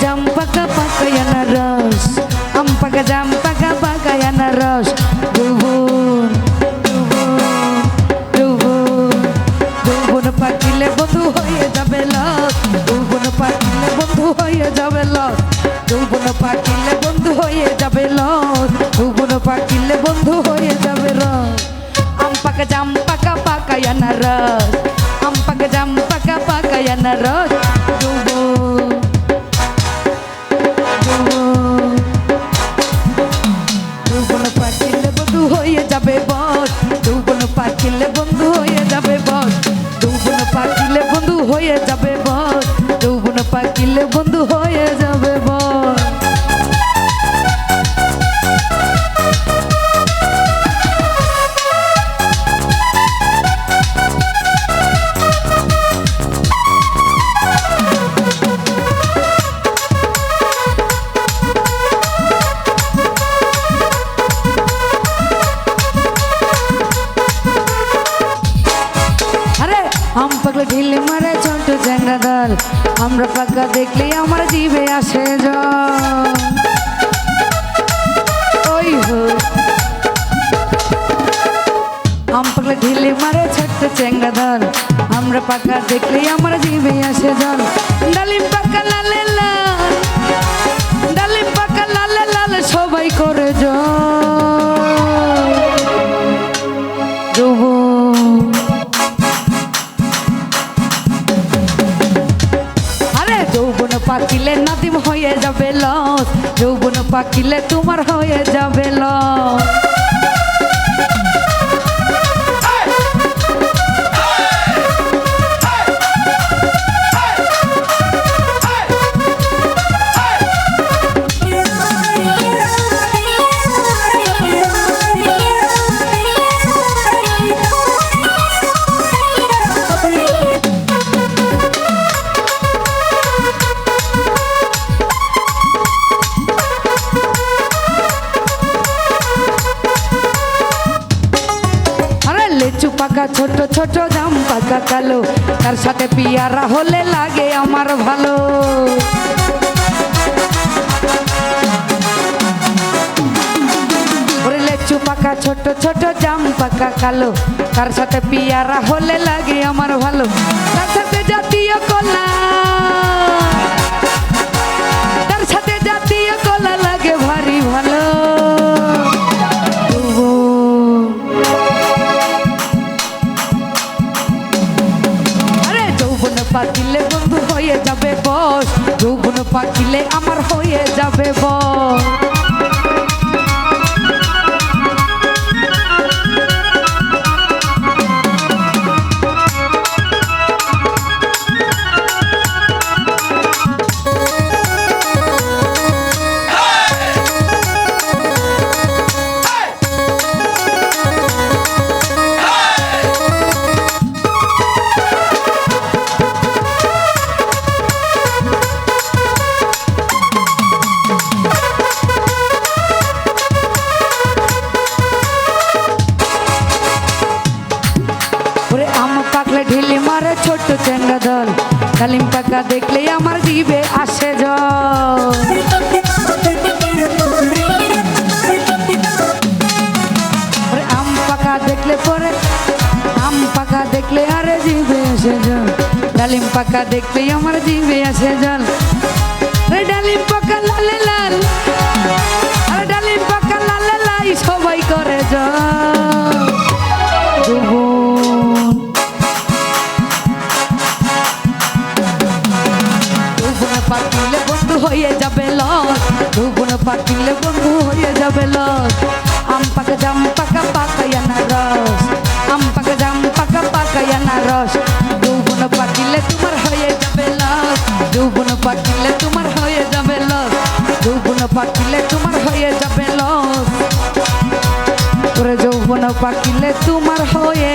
jam pakai pakaian naros am pakai jam pakai pakaian naros dubun dubun dubun dubun pakile বন্ধু হয়ে যাবে loss dubun pakile বন্ধু হয়ে যাবে লস dubun pakile বন্ধু হয়ে যাবে লস dubun pakile বন্ধু হয়ে যাবে রস am pakai jam pakai pakaian naros am pakai jam pakai pakaian naros যাবে বস যৌবন পাকিলে বন্ধু হয়ে যাবে বস। আরে আম চ্যাংরা দল, আমরা পাকা দেখলে আমার জিভে আসে জল। ওই হো। আম ঢিলে মারে ছোট্ট চ্যাংরা দল, আমরা পাকা দেখলে আমার জিভে আসে জল। ডালিম পাকা লালে লাল, ডালিম পাকা লালে লাল সবাই করে জল। হয়ে যাবে লস যৌবন পাকিলে তোমার হয়ে যাবে লস পাকা ছোট ছোট জাম পাকা কালো। তার সাথে পিয়ারা হলে লাগে আমার ভালো। লেচু পাকা ছোট ছোট জাম পাকা কালো। তার সাথে পিয়ারা হলে লাগে আমার ভালো। তার সাথে জাতীয় কলা। পাকিলে আমার হয়ে যাবে দল কালিম পাকা দেখলে আমার জিবে আসে জল। আম পাকা দেখলে পরে, আম পাকা দেখলে আরে জিবে আসে জল। ডালিম পাকা দেখলে আমার জিবে আসে জল। ডালিম পাকা লালে লাল পাকিলে বন্ধু হয়ে যাবে লস। যৌবন পাকিলে বন্ধু হয়ে যাবে লস। আম পাকা জাম পাকা পাকায়া না রস। আম পাকা জাম পাকা পাকায়া না রস। যৌবন পাকিলে তোমার হয়ে যাবে লস। যৌবন পাকিলে তোমার হয়ে যাবে লস। যৌবন পাকিলে তোমার হয়ে যাবে লস। তোরে যৌবন পাকিলে তোমার হয়ে